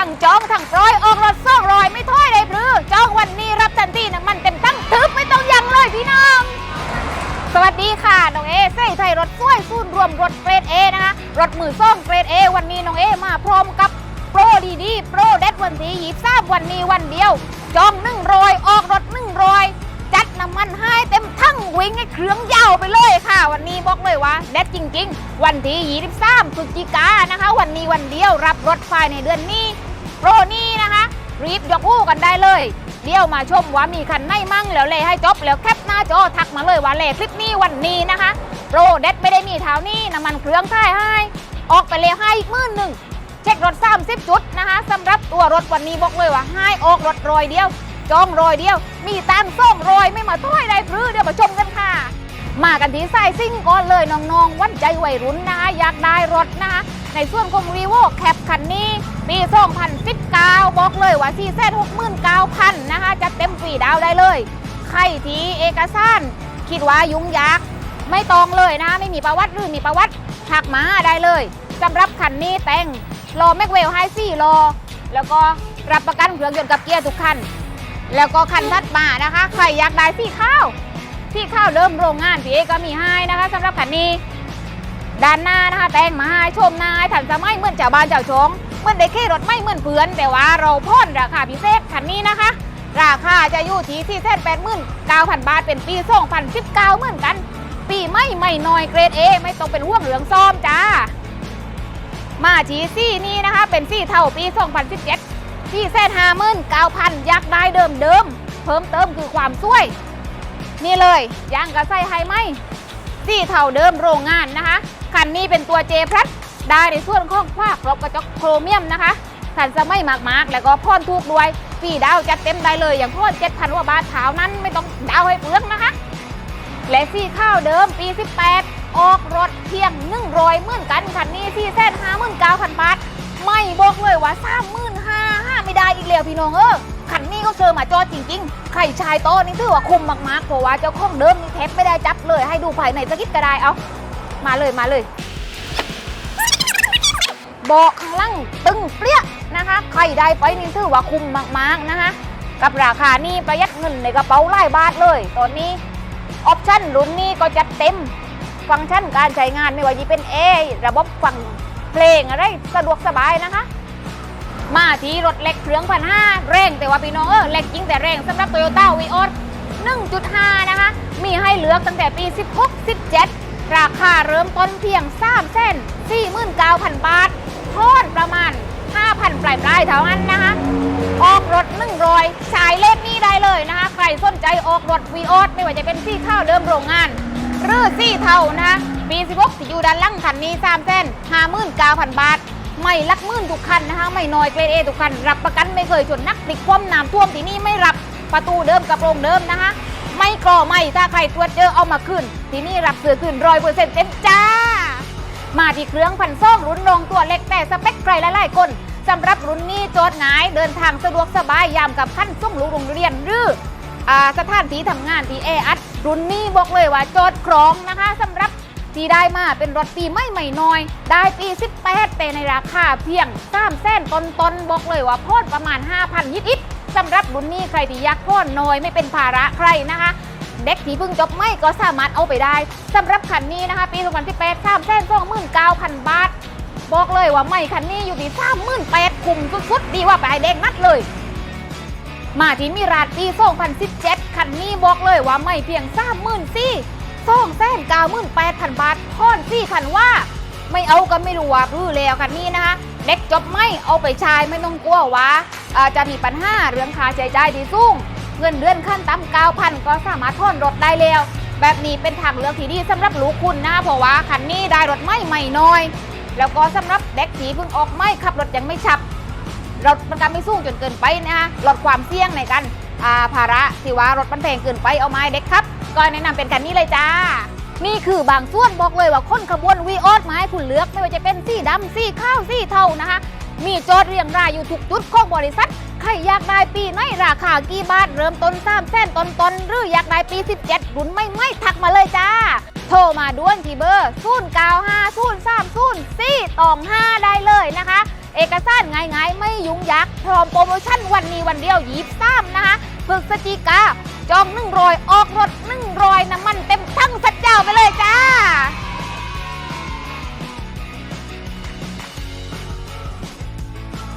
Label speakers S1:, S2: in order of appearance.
S1: ทั้งจองทั้งปล่อยออกรถซ่องรอยไม่ถ้อยเลยพรือจองวันนี้รับทันทีน้ำมันเต็มตั้งทึบไม่ต้องยังเลยพี่น้องสวัสดีค่ะน้องเอเซ่ไทยรถช่วยศูนรวมรถเกรดเอนะคะรถมือซ่องเกรดเอวันนี้น้องเอมาพร้อมกับโปรดีดีโปรเด็ดวันที่ยีทราบวันนี้วันเดียว จองหนึ่งรอยออกรถหนึ่งรอยจัดน้ำมันให้เต็มทั้งวิ่งให้เครื่องยาวไปเลยค่ะ วันนี้บอกเลยว่าเด็ดจริง ๆ วันที่ยี่สิบสามพฤศจิกานะคะ วันนี้วันเดียวรับรถภายในเดือนนี้ โปรนี้นะคะ รีบยกคู่กันได้เลย เดี๋ยวมาชมว่ามีคันไหนมั่งแล้วเลยให้จบแล้วแคปหน้าจอทักมาเลยว่าเลยคลิปนี้วันนี้นะคะ โปรเด็ดไม่ได้มีเท้านี้น้ำมันเครื่องท่ายให้ ออกไปเลยให้อีกมื่นหนึ่งเช็ครถ 30 จุดนะคะสำหรับตัวรถวันนี้บอกเลยว่าให้ออกรถรอยเดียวจองรอยเดียว มีตังส่งรอยไม่มาถ้อยใดพรือเดี๋ยวมาชมกันค่ะ มากันที่สายซิ่งก่อนเลยน้องๆวันใจวัยรุ่นนะคะอยากได้รถนะคะในส่วนของรีโวแคปคันนี้ บอกเลยว่า4 6 9 0 0 0นะคะจะเต็มฟีดาวได้เลย ใครที่เอกสารคิดว่ายุ่งยากไม่ตองเลยนะ ไม่มีประวัติหรือมีประวัติทักมาได้เลยสำหรับคันนี้แต่งรอแม็กเวลไฮซี่รอแล้วก็รับประกันเครื่องยนต์กับเกียร์ทุกคัน แล้วก็คันถัดมานะคะ ใครอยากได้ซี่ข้าวที่ข้าวเริ่มโรงงานพี่เอก็มีให้นะคะสำหรับคันนี้ด้านหน้านะคะแต่งมาให้ชมนายถันจะไม่เหมือนเจ้าบ้านเจ้าชง เหมือนได้ขี่รถไม่เหมือนเพื่อน แต่ว่าเราพ่นราคาพิเศษคันนี้นะคะ ราคาจะอยู่ที่ที่เส้นแปดหมื่นเก้าพันบาทเป็นปีสองพันสิบเก้าเหมือนกัน ปีไม่ไม่น้อยเกรดเอไม่ต้องเป็นห่วงเหลืองซ่อมจ้า มาทีซี่นี้นะคะ เป็นซี่เท่าปี 2017ที่เส้นห้าหมื่นเก้าพันยักได้เดิมเดิมเพิ่มเติมคือความสวย นี่เลยยางกระไซไฮไหมซี่เท่าเดิมโรงงานนะคะคันนี้เป็นตัวเจพลัส ได้ในส่วนของภาครบกระจกโครเมียมนะคะคันจะไม่มากมากๆแล้วก็พ่อนทุกด้วยสี่ดาวจัดเต็มได้เลย อย่างพ่อนเจ็ดพันว่าบาทขาวนั้นไม่ต้องดาวให้เปลืองนะคะ และซี่ข้าวเดิมปี 18 ออกรถเพียง1ร้อยหมื่นกันคันนี้ที่แสนห้าหมื่นเก้าพันบาทไม่บอกเลยว่าสามหมื่นห้าห้าไม่ได้อีกแล้วพี่น้องเออคันนี้ก็เจอมาจอจริง ๆ ไข่ชายโตนี่ถือว่าคุ้มมากๆเพราะว่าเจ้าของเดิมนี่เทปไม่ได้จับเลยให้ดูภายในสักนิดก็ได้เอามาเลยมาเลย เบาะข้างล่างตึงเปรี้ยนะคะ ใครได้ไปนี่ถือว่าคุ้มมากๆนะคะ กับราคานี่ประหยัดเงินในกระเป๋าหลายบาทเลย ตอนนี้ออปชั่นรุ่นนี้ก็จัดเต็ม ฟังก์ชันการใช้งานไม่ว่าจะเป็นเอระบบฟังเพลงอะไรสะดวกสบายนะคะ มาที่รถเล็กเครื่องพันห้าแรงแต่ว่าพี่น้องเออเล็กจริงแต่แรงสำหรับโตโยต้าวีออส1.5 นะคะ มีให้เลือกตั้งแต่ปี 16 17 ราคาเริ่มต้นเพียง3เส้น49,000 บาท ลายปลายเท่านั้นนะคะ ออกรถ100สายเลขนี้ได้เลยนะคะ ใครสนใจออกรถวีออสไม่ว่าจะเป็นซี่ข้าวเดิมโรงงาน หรือซี่เท่านะคะปี16ที่อยู่ด้านล่างคันนี้3เส้น59,000บาท ไม่ลักมื่นทุกคันนะคะ ไม่น้อยเกรดเอทุกคัน รับประกันไม่เคยชนนักติดคว่ำน้ำท่วมที่นี่ไม่รับประตูเดิมกับโปรงเดิมนะคะ ไม่กรอไม่ถ้าใครตรวจเจอเอามาขึ้น ที่นี่รับซื้อขึ้นร้อยเปอร์เซ็นต์เต็มจ้ามาที่เครื่องพันซ่องรุ่นรองตัวเล็กแต่สเปคไกลหลายๆคน สำหรับรุ่นนี้โจทย์หงายเดินทางสะดวกสบายยามกับขั้นส่งลูกโรงเรียนหรืออสถานที่ทำงานที่แออัดรุ่นนี้บอกเลยว่าโจทย์ครองนะคะสำหรับที่ได้มาเป็นรถปีไม่ใหม่น้อย ได้ปี 18แต่ในราคาเพียง3แสนต้นๆบอกเลยว่าโพดประมาณ 5,000 ยิดๆสำหรับรุ่นนี้ใครที่อยากโพดน้อยไม่เป็นภาระใครนะคะ เด็กที่เพิ่งจบไม่ก็สามารถเอาไปได้สำหรับคันนี้นะคะ ปี 2018 3แสน29,000 บาท บอกเลยว่าไม่คันนี้อยู่ที่38,000คุ้มสุดๆ ดีว่าไปเด็กนัดเลย มาที่มิราดปี2017 คันนี้บอกเลยว่าไม่เพียง34,000 2แสน98,000บาทพ่อน4,000ว่า ไม่เอาก็ไม่รู้ว่ารือแล้วคันนี้นะคะเด็กจบไม่เอาไปใช้ไม่ต้องกลัวว่าจะมีปัญหาเรื่องค่าใช้จ่ายที่สูงเงินเดือนขั้นต่ำ9,000ก็สามารถทอนรถได้แล้ว แบบนี้เป็นทางเลือกที่ดีสำหรับลูกคุณนะเพราะว่าคันนี้ได้รถไม่ใหม่น้อย แล้วก็สำหรับเด็กที่เพิ่งออกไม่ขับรถยังไม่ชับรถมันการไม่สูงจนเกินไปนะคะลดความเสี่ยงในการอาภาระที่ว่ารถมันแพงเกินไปเอาไม้เด็กครับก็แนะนำเป็นคันนี้เลยจ้านี่คือบางส่วนบอกเลยว่าคนขบวนวีออสมาให้คุณเลือกไม่ว่าจะเป็นสีดำสีข้าวสีเทานะคะ มีโจทย์เรียงรายอยู่ทุกจุดของบริษัทใครอยากได้ปีไหนราคากี่บาทเริ่มต้น3แสนต้นต้นๆหรืออยากได้ปี 17รุ่นไม่ไม่ทักมาเลยจ้า โทรมาด่วนที่เบอร์ 0 9 5 0 3 ตอง5ได้เลยนะคะ เอกสารง่ายๆ ไม่ยุ่งยากพร้อมโปรโมชั่นวันนี้วันเดียวยีบซ้ำนะคะพฤศจิกาจอง100ออกรอยอก